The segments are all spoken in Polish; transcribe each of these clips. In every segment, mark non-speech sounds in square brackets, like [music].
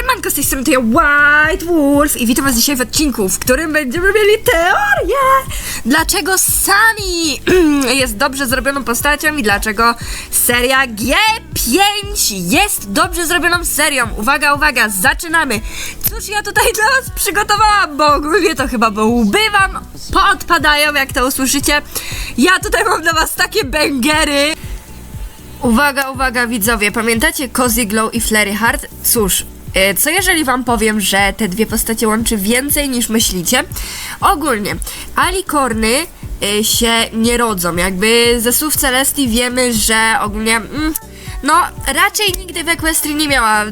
Siemanko, z tej strony to ja White Wolf i witam was dzisiaj w odcinku, w którym będziemy mieli teorię, dlaczego Sunny [clears throat] jest dobrze zrobioną postacią i dlaczego seria G5 jest dobrze zrobioną serią. Uwaga, uwaga, zaczynamy. Cóż ja tutaj dla was przygotowałam, bo ogólnie to chyba bo łby wam podpadają, jak to usłyszycie. Ja tutaj mam dla was takie bęgery. Uwaga, uwaga widzowie, pamiętacie Cozy Glow i Flary Heart? Cóż, co jeżeli wam powiem, że te dwie postacie łączy więcej niż myślicie? Ogólnie, alikorny e, się nie rodzą, jakby ze słów Celestii wiemy, że ogólnie... Mm, no, raczej nigdy w Equestrii nie miała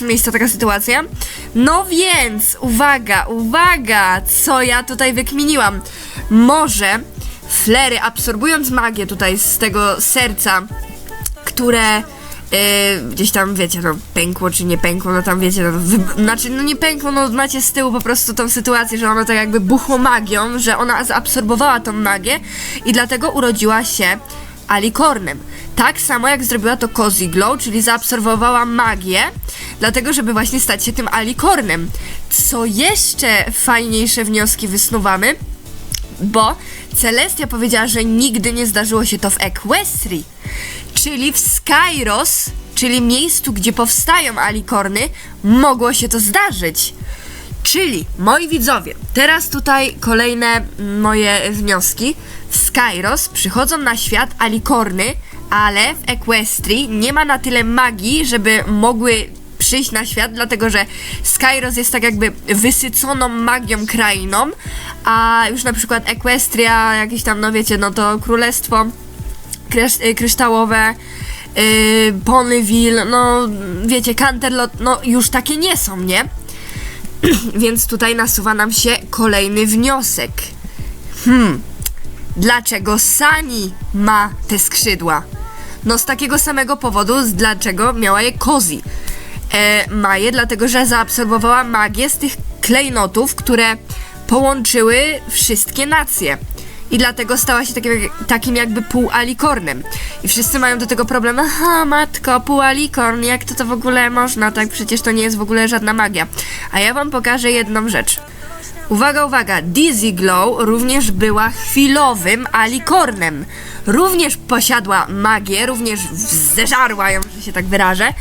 miejsca taka sytuacja. No więc, uwaga, uwaga, co ja tutaj wykminiłam. Może Flery absorbując magię tutaj z tego serca które e, gdzieś tam, wiecie, no pękło czy nie pękło, no tam wiecie, no, wy, znaczy no nie pękło, no macie z tyłu po prostu tą sytuację, że ono tak jakby buchło magią, że ona zaabsorbowała tą magię i dlatego urodziła się alikornem. Tak samo jak zrobiła to Cozy Glow, czyli zaabsorbowała magię, dlatego żeby właśnie stać się tym alikornem. Co jeszcze fajniejsze wnioski wysnuwamy, bo Celestia powiedziała, że nigdy nie zdarzyło się to w Equestrii, czyli w Skyros, czyli miejscu, gdzie powstają alikorny, mogło się to zdarzyć. Czyli, moi widzowie, teraz tutaj kolejne moje wnioski. W Skyros przychodzą na świat alikorny, ale w Equestrii nie ma na tyle magii, żeby mogły przyjść na świat, dlatego że Skyros jest tak jakby wysyconą magią krainą, a już na przykład Equestria, jakieś tam, no wiecie, no to królestwo y, kryształowe, yy, no wiecie, Canterlot, no już takie nie są, nie? [clears throat] Więc tutaj nasuwa nam się kolejny wniosek. Hmm, dlaczego Sani ma te skrzydła? No z takiego samego powodu, dlaczego miała je Kozi. E, ma je dlatego, że zaabsorbowała magię z tych klejnotów, które połączyły wszystkie nacje. I dlatego stała się takim, takim jakby półalikornem. I wszyscy mają do tego problem. Aha, matko, półalikorn, jak to to w ogóle można? Tak przecież to nie jest w ogóle żadna magia. A ja wam pokażę jedną rzecz. Uwaga, uwaga, Dizzy Glow również była chwilowym alikornem. Również posiadła magię, również zeżarła ją, że się tak wyrażę.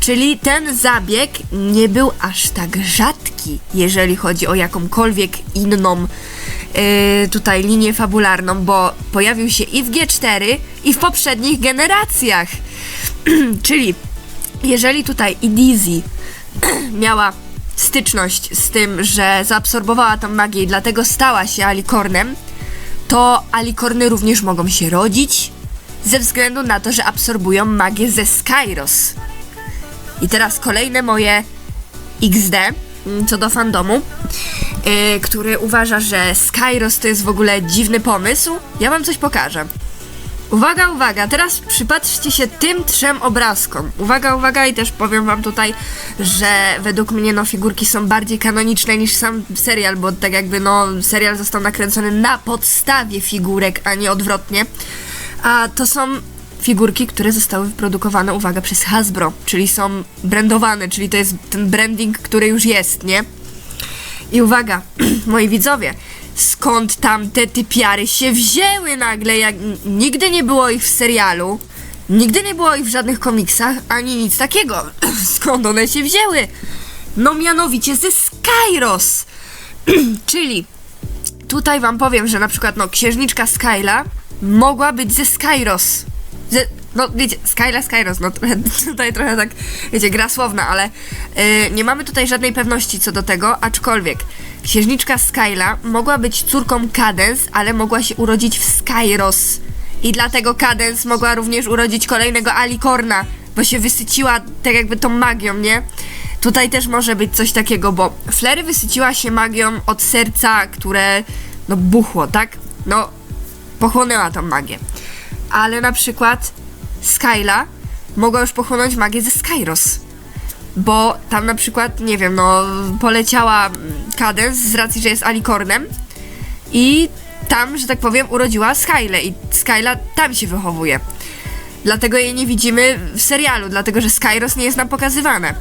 Czyli ten zabieg nie był aż tak rzadki, jeżeli chodzi o jakąkolwiek inną yy, tutaj linię fabularną, bo pojawił się i w G4, i w poprzednich generacjach. [clears throat] Czyli jeżeli tutaj i Dizzy [clears throat] miała styczność z tym, że zaabsorbowała tą magię i dlatego stała się alikornem, to alikorny również mogą się rodzić ze względu na to, że absorbują magię ze Skyros. I teraz kolejne moje XD mm, co do fandomu, yy, który uważa, że Skyros to jest w ogóle dziwny pomysł. Ja wam coś pokażę. Uwaga, uwaga, teraz przypatrzcie się tym trzem obrazkom. Uwaga, uwaga i też powiem wam tutaj, że według mnie no figurki są bardziej kanoniczne niż sam serial, bo tak jakby no serial został nakręcony na podstawie figurek, a nie odwrotnie. A to są figurki, które zostały wyprodukowane, uwaga, przez Hasbro, czyli są brandowane, czyli to jest ten branding, który już jest, nie? I uwaga, [clears throat] moi widzowie, skąd tam te typiary się wzięły nagle, jak nigdy nie było ich w serialu, nigdy nie było ich w żadnych komiksach, ani nic takiego. [clears throat] skąd one się wzięły? No mianowicie ze Skyros. [clears throat] Czyli tutaj wam powiem, że na przykład no księżniczka Skyla mogła być ze Skyros. Ze, no wiecie, Skyla, Skyros, no trochę, [laughs] tutaj trochę tak, wiecie, gra słowna, ale yy, nie mamy tutaj żadnej pewności co do tego, aczkolwiek księżniczka Skyla mogła być córką Cadence, ale mogła się urodzić w Skyros. I dlatego Cadence mogła również urodzić kolejnego Alicorna, bo się wysyciła tak jakby tą magią, nie? Tutaj też może być coś takiego, bo Flery wysyciła się magią od serca, które no buchło, tak? No, pochłonęła tą magię. Ale na przykład Skyla mogła już pochłonąć magię ze Skyros. Bo tam na przykład, nie wiem, no poleciała Cadence z racji, że jest Alicornem i tam, że tak powiem, urodziła Skylę i Skyla tam się wychowuje. Dlatego jej nie widzimy w serialu, dlatego że Skyros nie jest nam pokazywane.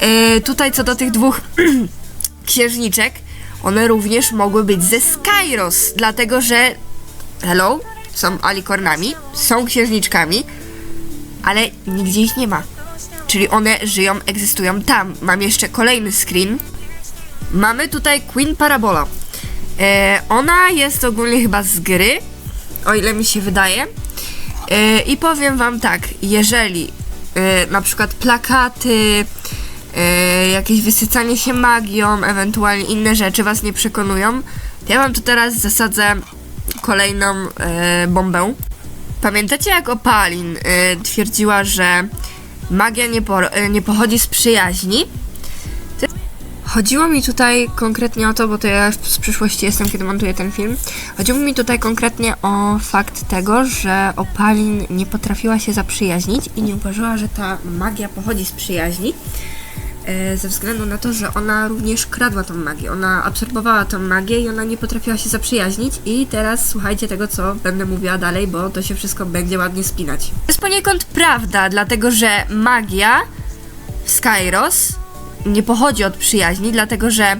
E, tutaj co do tych dwóch [clears throat] księżniczek, one również mogły być ze Skyros, dlatego że hello, są alikornami, są księżniczkami, ale nigdzie ich nie ma. Czyli one żyją, egzystują tam. Mam jeszcze kolejny screen. Mamy tutaj Queen Parabola. E, ona jest ogólnie chyba z gry, o ile mi się wydaje. E, I powiem wam tak, jeżeli e, na przykład plakaty, e, jakieś wysycanie się magią, ewentualnie inne rzeczy was nie przekonują, to ja wam tu teraz zasadzę kolejną e, bombę. Pamiętacie jak Opalin e, twierdziła, że magia nie, po, e, nie pochodzi z przyjaźni? Chodziło mi tutaj konkretnie o to, bo to ja z przyszłości jestem, kiedy montuję ten film. Chodziło mi tutaj konkretnie o fakt tego, że Opalin nie potrafiła się zaprzyjaźnić i nie uważała, że ta magia pochodzi z przyjaźni. E, Ze względu na to, że ona również kradła tą magię. Ona absorbowała tą magię i ona nie potrafiła się zaprzyjaźnić. I teraz słuchajcie tego, co będę mówiła dalej, bo to się wszystko będzie ładnie spinać. To jest poniekąd prawda, dlatego że magia w Skyros nie pochodzi od przyjaźni, dlatego że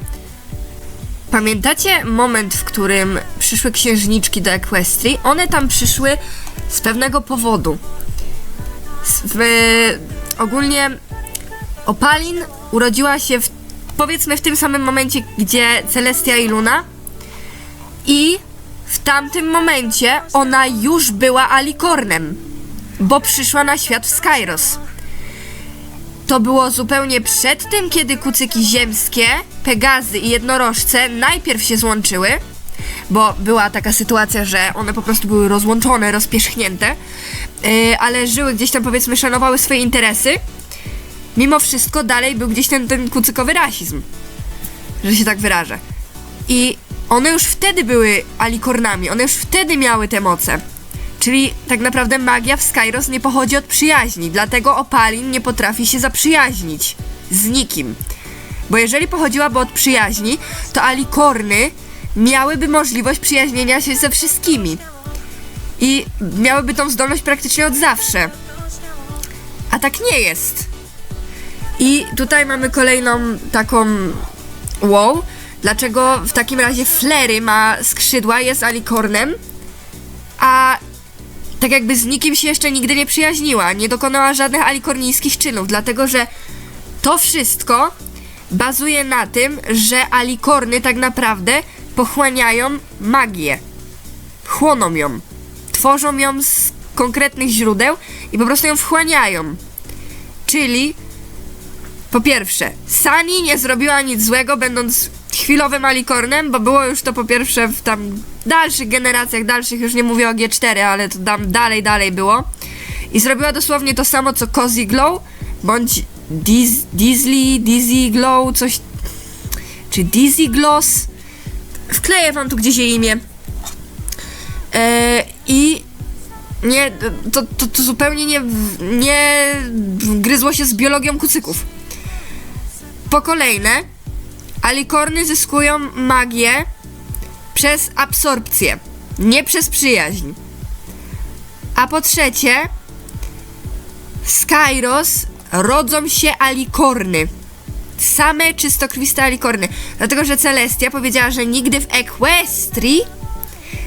pamiętacie moment, w którym przyszły księżniczki do Equestrii? One tam przyszły z pewnego powodu. S- W, ogólnie Opalin urodziła się w, powiedzmy w tym samym momencie, gdzie Celestia i Luna i w tamtym momencie ona już była Alikornem, bo przyszła na świat w Skyros. To było zupełnie przed tym, kiedy kucyki ziemskie, Pegazy i jednorożce najpierw się złączyły, bo była taka sytuacja, że one po prostu były rozłączone, rozpierzchnięte, yy, ale żyły gdzieś tam, powiedzmy, szanowały swoje interesy. Mimo wszystko dalej był gdzieś ten, ten kucykowy rasizm, że się tak wyrażę. I one już wtedy były alikornami, one już wtedy miały te moce. Czyli tak naprawdę magia w Skyros nie pochodzi od przyjaźni, dlatego Opalin nie potrafi się zaprzyjaźnić z nikim. Bo jeżeli pochodziłaby od przyjaźni, to Alikorny miałyby możliwość przyjaźnienia się ze wszystkimi. I miałyby tą zdolność praktycznie od zawsze. A tak nie jest. I tutaj mamy kolejną taką wow. Dlaczego w takim razie Flery ma skrzydła, jest Alikornem, a tak jakby z nikim się jeszcze nigdy nie przyjaźniła, nie dokonała żadnych alikornijskich czynów, dlatego że to wszystko bazuje na tym, że alikorny tak naprawdę pochłaniają magię. Chłoną ją. Tworzą ją z konkretnych źródeł i po prostu ją wchłaniają. Czyli po pierwsze, Sani nie zrobiła nic złego, będąc chwilowym alikornem, bo było już to po pierwsze w tam dalszych generacjach, dalszych już nie mówię o G4, ale to tam dalej, dalej było. I zrobiła dosłownie to samo co Cozy Glow, bądź Diz, Dizly, Dizzy Glow, coś... Czy Dizzy Gloss? Wkleję wam tu gdzieś jej imię. E, I nie, to, to, to zupełnie nie, nie gryzło się z biologią kucyków. Po kolejne, alikorny zyskują magię przez absorpcję, nie przez przyjaźń. A po trzecie, w Skyros rodzą się alikorny. Same czystokrwiste alikorny. Dlatego, że Celestia powiedziała, że nigdy w Equestrii,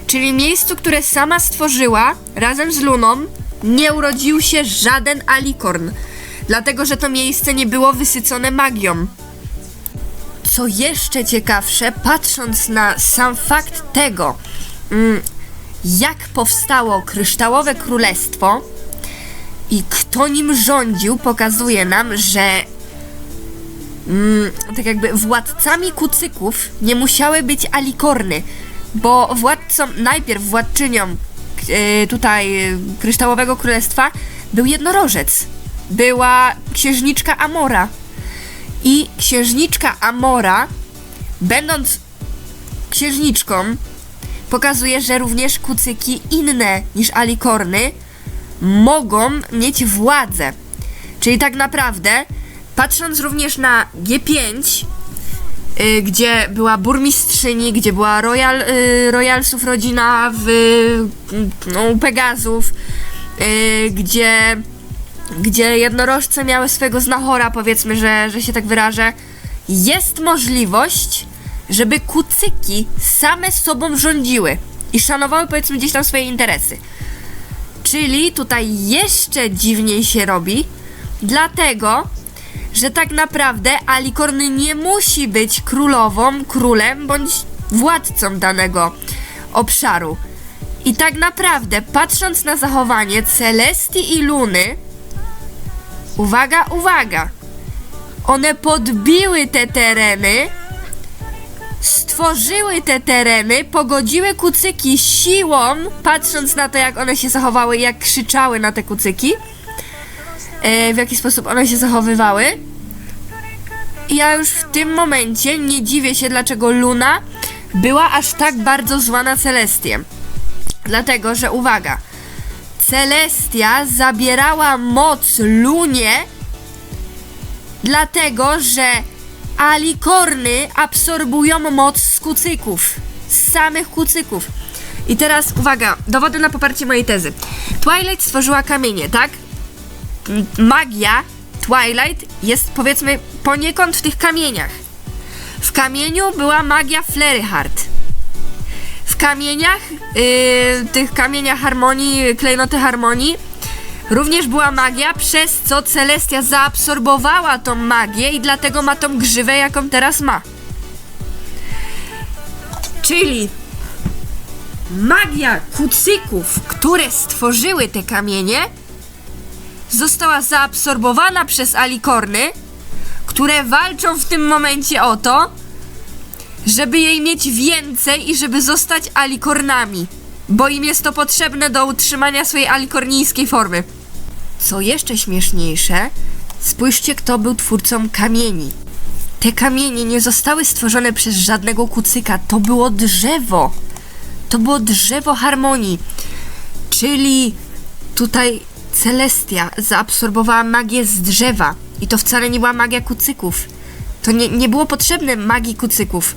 czyli miejscu, które sama stworzyła razem z Luną, nie urodził się żaden alikorn. Dlatego, że to miejsce nie było wysycone magią. Co jeszcze ciekawsze, patrząc na sam fakt tego, mm, jak powstało Kryształowe Królestwo i kto nim rządził, pokazuje nam, że mm, tak jakby władcami kucyków nie musiały być alikorny, bo władcą, najpierw władczynią e, tutaj Kryształowego Królestwa był jednorożec. Była księżniczka Amora. I księżniczka Amora, będąc księżniczką, pokazuje, że również kucyki inne niż alikorny mogą mieć władzę. Czyli tak naprawdę, patrząc również na G5, y, gdzie była burmistrzyni, gdzie była royal, y, royalsów rodzina w, y, no, Pegazów, y, gdzie gdzie jednorożce miały swojego znachora, powiedzmy, że, że się tak wyrażę, jest możliwość, żeby kucyki same sobą rządziły i szanowały, powiedzmy, gdzieś tam swoje interesy. Czyli tutaj jeszcze dziwniej się robi, dlatego, że tak naprawdę Alikorny nie musi być królową, królem bądź władcą danego obszaru. I tak naprawdę, patrząc na zachowanie Celestii i Luny, uwaga, uwaga, one podbiły te tereny, stworzyły te tereny, pogodziły kucyki siłą, patrząc na to, jak one się zachowały, jak krzyczały na te kucyki, e, w jaki sposób one się zachowywały. Ja już w tym momencie nie dziwię się, dlaczego Luna była aż tak bardzo zła na Celestię. Dlatego, że uwaga, Celestia zabierała moc Lunie, dlatego, że alikorny absorbują moc z kucyków. Z samych kucyków. I teraz uwaga, dowody na poparcie mojej tezy. Twilight stworzyła kamienie, tak? Magia Twilight jest powiedzmy poniekąd w tych kamieniach. W kamieniu była magia Fleryhard. W kamieniach, yy, tych kamieniach harmonii, klejnoty harmonii, również była magia, przez co Celestia zaabsorbowała tą magię i dlatego ma tą grzywę, jaką teraz ma. Czyli magia kucyków, które stworzyły te kamienie, została zaabsorbowana przez alikorny, które walczą w tym momencie o to, żeby jej mieć więcej i żeby zostać alikornami, bo im jest to potrzebne do utrzymania swojej alikornijskiej formy. Co jeszcze śmieszniejsze, spójrzcie, kto był twórcą kamieni. Te kamienie nie zostały stworzone przez żadnego kucyka, to było drzewo. To było drzewo harmonii. Czyli tutaj Celestia zaabsorbowała magię z drzewa. I to wcale nie była magia kucyków. To nie, nie było potrzebne magii kucyków.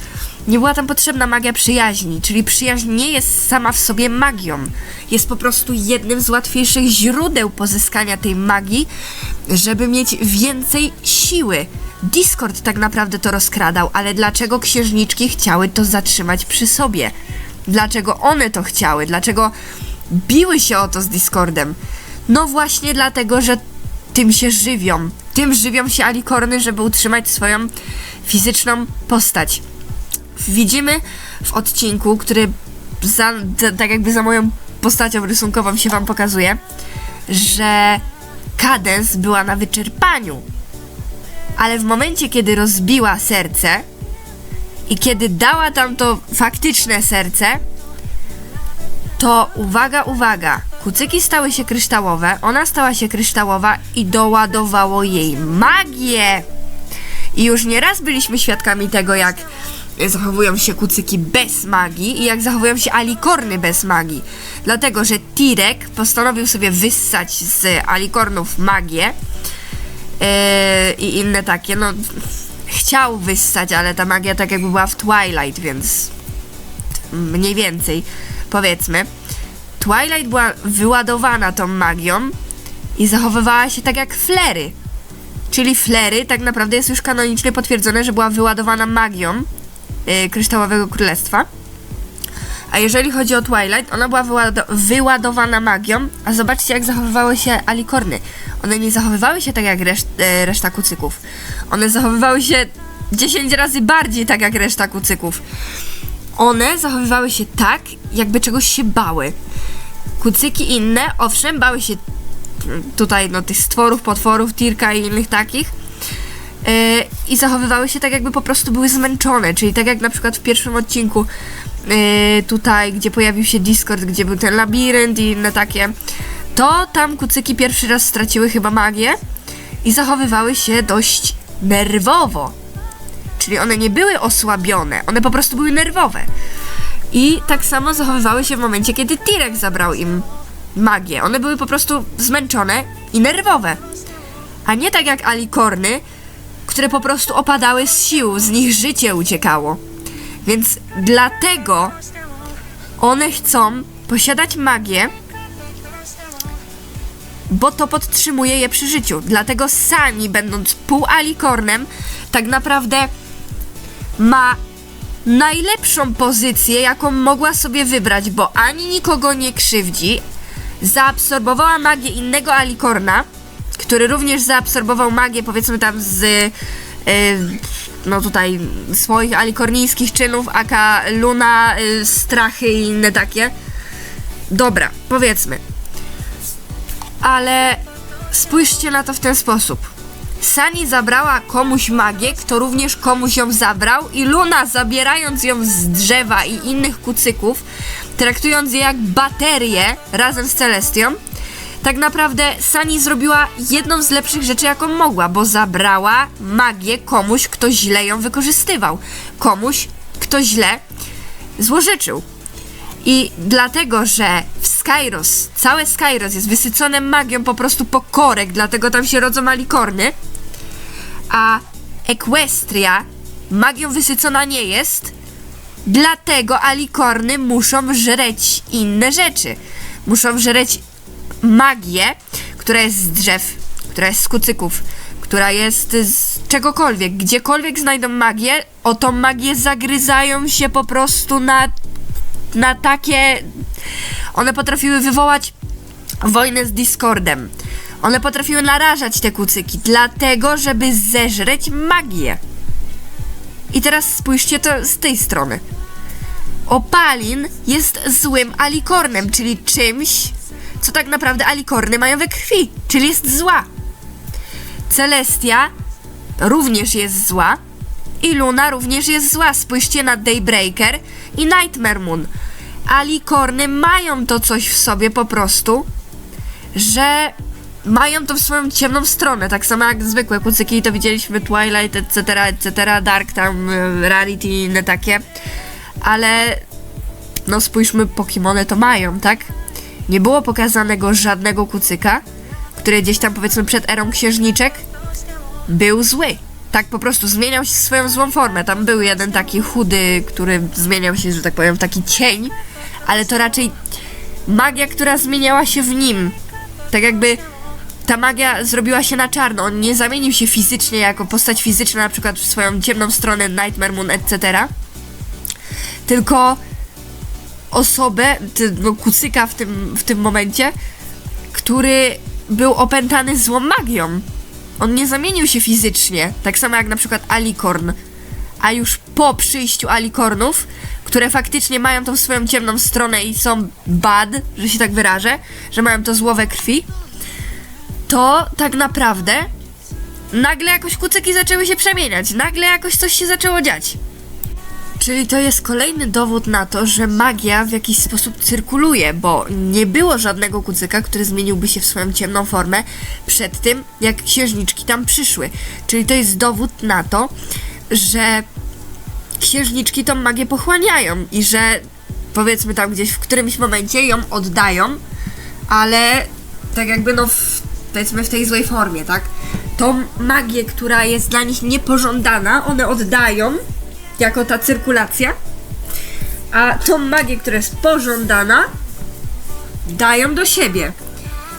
Nie była tam potrzebna magia przyjaźni, czyli przyjaźń nie jest sama w sobie magią. Jest po prostu jednym z łatwiejszych źródeł pozyskania tej magii, żeby mieć więcej siły. Discord tak naprawdę to rozkradał, ale dlaczego księżniczki chciały to zatrzymać przy sobie? Dlaczego one to chciały? Dlaczego biły się o to z Discordem? No właśnie dlatego, że tym się żywią. Tym żywią się alikorny, żeby utrzymać swoją fizyczną postać. Widzimy w odcinku, który za, tak jakby za moją postacią rysunkową się wam pokazuje, że Kadens była na wyczerpaniu. Ale w momencie, kiedy rozbiła serce i kiedy dała tam to faktyczne serce, to uwaga, uwaga, kucyki stały się kryształowe, ona stała się kryształowa i doładowało jej magię. I już nieraz byliśmy świadkami tego, jak zachowują się kucyki bez magii i jak zachowują się alikorny bez magii. Dlatego, że Tirek postanowił sobie wyssać z alikornów magię yy, i inne takie, no chciał wyssać, ale ta magia tak jakby była w Twilight, więc mniej więcej, powiedzmy. Twilight była wyładowana tą magią i zachowywała się tak jak Flery. Czyli Flery tak naprawdę jest już kanonicznie potwierdzone, że była wyładowana magią yy, Kryształowego Królestwa. A jeżeli chodzi o Twilight, ona była wyłado- wyładowana magią, a zobaczcie jak zachowywały się alikorny. One nie zachowywały się tak jak e, reszta kucyków. One zachowywały się 10 razy bardziej tak jak reszta kucyków. One zachowywały się tak, jakby czegoś się bały. Kucyki inne, owszem, bały się mm, tutaj no, tych stworów, potworów, tirka i innych takich. Yy, I zachowywały się tak, jakby po prostu były zmęczone. Czyli tak jak na przykład w pierwszym odcinku, yy, tutaj, gdzie pojawił się Discord, gdzie był ten labirynt i inne takie, to tam kucyki pierwszy raz straciły chyba magię i zachowywały się dość nerwowo. Czyli one nie były osłabione, one po prostu były nerwowe. I tak samo zachowywały się w momencie, kiedy Tirek zabrał im magię. One były po prostu zmęczone i nerwowe. A nie tak jak alikorny, które po prostu opadały z sił, z nich życie uciekało. Więc dlatego one chcą posiadać magię bo to podtrzymuje je przy życiu. Dlatego Sani, będąc półalikornem, tak naprawdę ma najlepszą pozycję, jaką mogła sobie wybrać, bo ani nikogo nie krzywdzi, zaabsorbowała magię innego alikorna, który również zaabsorbował magię, powiedzmy tam z y, no tutaj swoich alikornijskich czynów, aka Luna, y, strachy i inne takie. Dobra, powiedzmy. Ale spójrzcie na to w ten sposób. Sani zabrała komuś magię, kto również komuś ją zabrał i Luna zabierając ją z drzewa i innych kucyków, traktując je jak baterię razem z Celestią, tak naprawdę Sani zrobiła jedną z lepszych rzeczy, jaką mogła, bo zabrała magię komuś, kto źle ją wykorzystywał. Komuś, kto źle złożyczył. I dlatego, że w Skyros, całe Skyros jest wysycone magią po prostu po korek, dlatego tam się rodzą alikorny, a Equestria magią wysycona nie jest, dlatego alikorny muszą żreć inne rzeczy. Muszą żreć magię, która jest z drzew, która jest z kucyków, która jest z czegokolwiek. Gdziekolwiek znajdą magię, o tą magię zagryzają się po prostu na, na takie... One potrafiły wywołać wojnę z Discordem. One potrafiły narażać te kucyki, dlatego, żeby zeżreć magię. I teraz spójrzcie to z tej strony. Opalin jest złym alikornem, czyli czymś, co tak naprawdę alikorny mają we krwi, czyli jest zła. Celestia również jest zła i Luna również jest zła. Spójrzcie na Daybreaker i Nightmare Moon. Alikorny mają to coś w sobie po prostu, że mają to w swoją ciemną stronę, tak samo jak zwykłe kucyki, to widzieliśmy Twilight, etc., etc., Dark, tam, y, Rarity i inne takie, ale no spójrzmy, Pokimony to mają, tak? Nie było pokazanego żadnego kucyka, który gdzieś tam powiedzmy przed erą księżniczek był zły. Tak po prostu zmieniał się swoją złą formę. Tam był jeden taki chudy, który zmieniał się, że tak powiem, w taki cień, ale to raczej magia, która zmieniała się w nim. Tak jakby ta magia zrobiła się na czarno. On nie zamienił się fizycznie jako postać fizyczna, na przykład w swoją ciemną stronę Nightmare Moon, etc. Tylko osobę, no, kucyka w tym, w tym momencie, który był opętany złą magią. On nie zamienił się fizycznie, tak samo jak na przykład Alicorn. A już po przyjściu Alicornów, które faktycznie mają tą swoją ciemną stronę i są bad, że się tak wyrażę, że mają to zło we krwi, to tak naprawdę nagle jakoś kucyki zaczęły się przemieniać, nagle jakoś coś się zaczęło dziać. Czyli to jest kolejny dowód na to, że magia w jakiś sposób cyrkuluje, bo nie było żadnego kucyka, który zmieniłby się w swoją ciemną formę przed tym, jak księżniczki tam przyszły. Czyli to jest dowód na to, że księżniczki tą magię pochłaniają i że powiedzmy tam gdzieś w którymś momencie ją oddają, ale tak jakby no w, powiedzmy w tej złej formie, tak? Tą magię, która jest dla nich niepożądana, one oddają jako ta cyrkulacja, a tą magię, która jest pożądana, dają do siebie.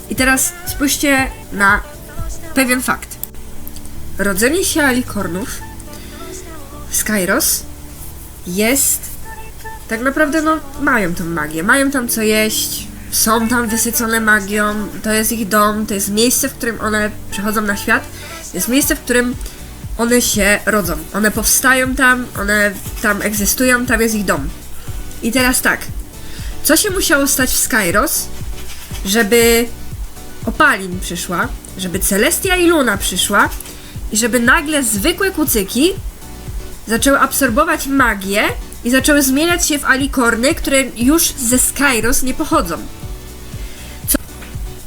I teraz spójrzcie na pewien fakt. Rodzenie się alikornów w Skyros jest tak naprawdę, no, mają tą magię, mają tam co jeść, są tam wysycone magią, to jest ich dom, to jest miejsce, w którym one przychodzą na świat, to jest miejsce, w którym one się rodzą, one powstają tam, one tam egzystują, tam jest ich dom. I teraz tak, co się musiało stać w Skyros, żeby Opalin przyszła, żeby Celestia i Luna przyszła i żeby nagle zwykłe kucyki zaczęły absorbować magię i zaczęły zmieniać się w alikorny, które już ze Skyros nie pochodzą. Co?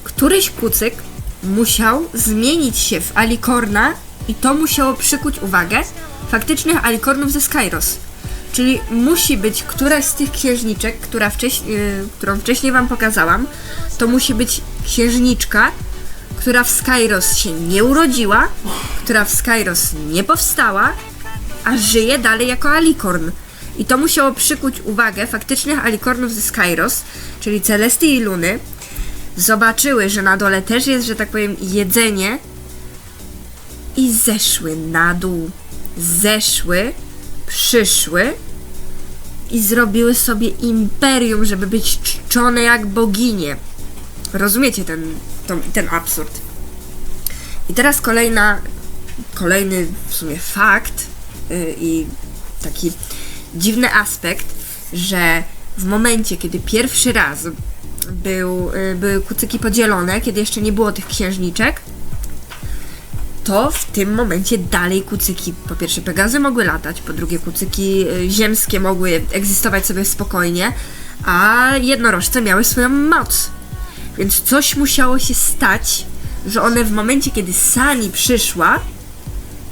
Któryś kucyk musiał zmienić się w alikorna i to musiało przykuć uwagę faktycznych alikornów ze Skyros. Czyli musi być któraś z tych księżniczek, która wcześniej, yy, którą wcześniej wam pokazałam, to musi być księżniczka, która w Skyros się nie urodziła, która w Skyros nie powstała, a żyje dalej jako alikorn. I to musiało przykuć uwagę faktycznych alikornów ze Skyros, czyli Celestii i Luny, zobaczyły, że na dole też jest, że tak powiem, jedzenie i zeszły na dół. Zeszły, przyszły i zrobiły sobie imperium, żeby być czczone jak boginie. Rozumiecie ten, ten, ten absurd? I teraz kolejna, kolejny w sumie fakt i taki dziwny aspekt, że w momencie, kiedy pierwszy raz był, yy, były kucyki podzielone, kiedy jeszcze nie było tych księżniczek, to w tym momencie dalej kucyki, po pierwsze Pegazy mogły latać, po drugie kucyki y, ziemskie mogły egzystować sobie spokojnie, a jednorożce miały swoją moc. Więc coś musiało się stać, że one w momencie, kiedy Sani przyszła,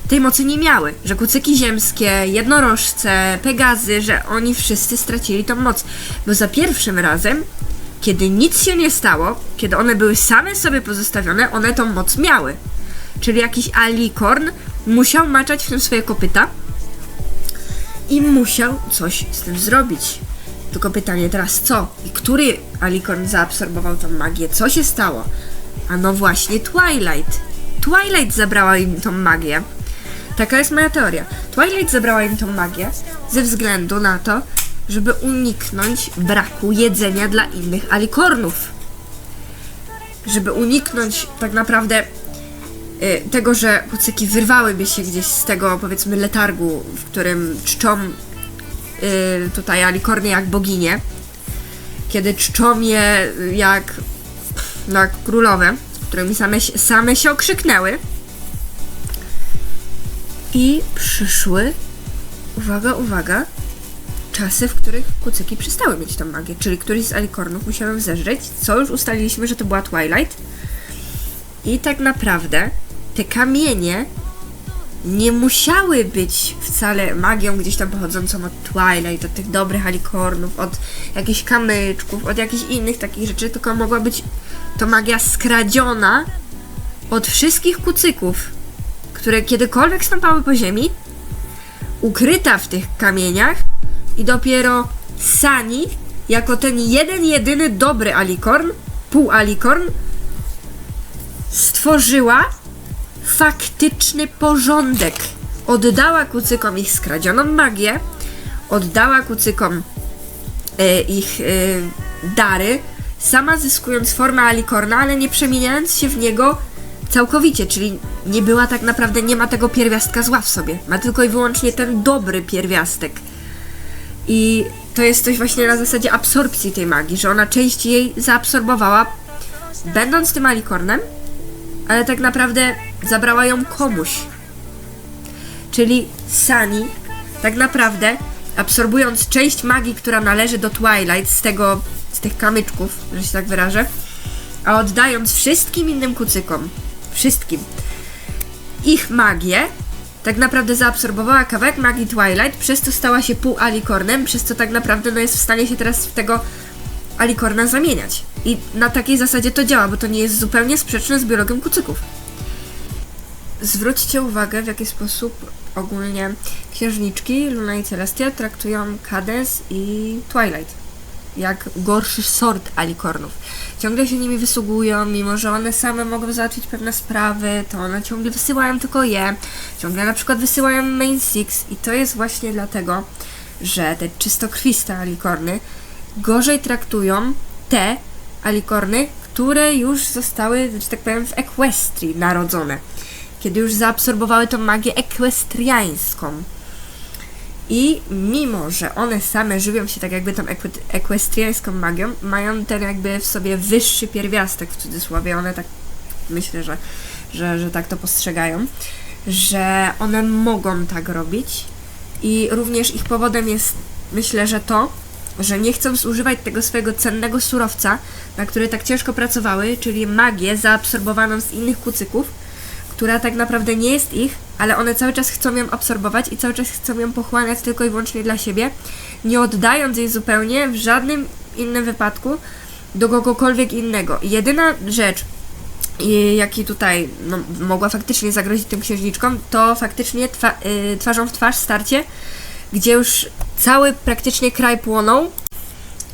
tej mocy nie miały. Że kucyki ziemskie, jednorożce, Pegazy, że oni wszyscy stracili tą moc. Bo za pierwszym razem, kiedy nic się nie stało, kiedy one były same sobie pozostawione, one tą moc miały czyli jakiś alikorn, musiał maczać w tym swoje kopyta i musiał coś z tym zrobić. Tylko pytanie teraz co? I który alikorn zaabsorbował tą magię? Co się stało? A no właśnie Twilight. Twilight zabrała im tą magię. Taka jest moja teoria. Twilight zabrała im tą magię ze względu na to, żeby uniknąć braku jedzenia dla innych alikornów. Żeby uniknąć tak naprawdę y, tego, że kucyki wyrwałyby się gdzieś z tego, powiedzmy, letargu, w którym czczą y, tutaj alikorny jak boginie, kiedy czczą je jak, no, jak królowe, którymi same, same się okrzyknęły i przyszły, uwaga, uwaga, czasy, w których kucyki przestały mieć tą magię, czyli któryś z alikornów musiałem zeżreć, co już ustaliliśmy, że to była Twilight, i tak naprawdę te kamienie nie musiały być wcale magią gdzieś tam pochodzącą od Twilight, od tych dobrych alikornów, od jakichś kamyczków, od jakichś innych takich rzeczy, tylko mogła być to magia skradziona od wszystkich kucyków, które kiedykolwiek stąpały po ziemi, ukryta w tych kamieniach i dopiero Sani, jako ten jeden, jedyny dobry alikorn, pół alikorn, stworzyła faktyczny porządek. Oddała kucykom ich skradzioną magię, oddała kucykom e, ich e, dary, sama zyskując formę Alikorna, ale nie przemieniając się w niego całkowicie, czyli nie była tak naprawdę, nie ma tego pierwiastka zła w sobie. Ma tylko i wyłącznie ten dobry pierwiastek. I to jest coś właśnie na zasadzie absorpcji tej magii, że ona część jej zaabsorbowała, będąc tym alikornem, ale tak naprawdę zabrała ją komuś. Czyli Sani tak naprawdę absorbując część magii, która należy do Twilight z tego, z tych kamyczków, że się tak wyrażę, a oddając wszystkim innym kucykom, wszystkim, ich magię, tak naprawdę zaabsorbowała kawałek magii Twilight, przez to stała się pół alikornem, przez co tak naprawdę no jest w stanie się teraz w tego alikorna zamieniać. I na takiej zasadzie to działa, bo to nie jest zupełnie sprzeczne z biologią kucyków. Zwróćcie uwagę, w jaki sposób ogólnie księżniczki Luna i Celestia traktują Cadence i Twilight. Jak gorszy sort alikornów. Ciągle się nimi wysługują, mimo że one same mogą załatwić pewne sprawy, to one ciągle wysyłają tylko je. Ciągle na przykład wysyłają Main Six i to jest właśnie dlatego, że te czystokrwiste alikorny gorzej traktują te alikorny, które już zostały, że tak powiem, w Equestrii narodzone. Kiedy już zaabsorbowały tą magię ekwestriańską. I mimo, że one same żywią się tak jakby tą ekwe- ekwestriańską magią, mają ten jakby w sobie wyższy pierwiastek w cudzysłowie, one tak myślę, że, że, że tak to postrzegają, że one mogą tak robić. I również ich powodem jest myślę, że to, że nie chcą zużywać tego swojego cennego surowca, na który tak ciężko pracowały, czyli magię zaabsorbowaną z innych kucyków, która tak naprawdę nie jest ich, ale one cały czas chcą ją absorbować i cały czas chcą ją pochłaniać tylko i wyłącznie dla siebie, nie oddając jej zupełnie w żadnym innym wypadku do kogokolwiek innego. Jedyna rzecz, i jaki tutaj no, mogła faktycznie zagrozić tym księżniczkom, to faktycznie twa, y, twarzą w twarz starcie, gdzie już cały praktycznie kraj płonął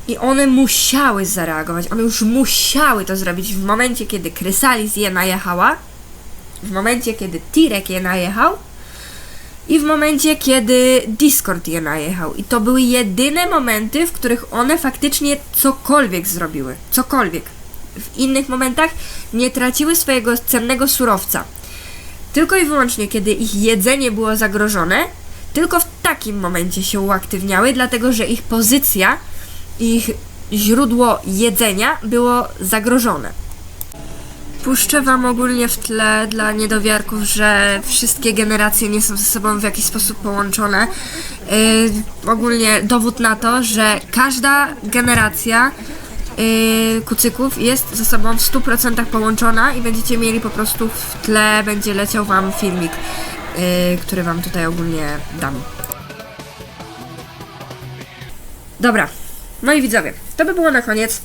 I one musiały zareagować, one już musiały to zrobić w momencie, kiedy Krysalis je najechała, w momencie, kiedy Tirek je najechał i w momencie, kiedy Discord je najechał. I to były jedyne momenty, w których one faktycznie cokolwiek zrobiły. Cokolwiek. W innych momentach nie traciły swojego cennego surowca. Tylko i wyłącznie, kiedy ich jedzenie było zagrożone, tylko w takim momencie się uaktywniały, dlatego że ich pozycja, ich źródło jedzenia było zagrożone. Puszczę Wam ogólnie w tle dla niedowiarków, że wszystkie generacje nie są ze sobą w jakiś sposób połączone. Yy, ogólnie dowód na to, że każda generacja yy, kucyków jest ze sobą w 100% połączona i będziecie mieli po prostu w tle, będzie leciał Wam filmik, yy, który Wam tutaj ogólnie dam. Dobra, moi widzowie, to by było na koniec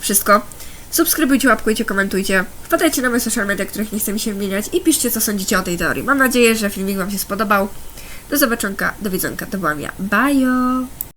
wszystko. Subskrybujcie, łapkujcie, komentujcie, wpadajcie na moje social media, których nie chcę mi się wymieniać i piszcie, co sądzicie o tej teorii. Mam nadzieję, że filmik Wam się spodobał. Do zobaczonka, do widzonka, to byłam ja. Bye!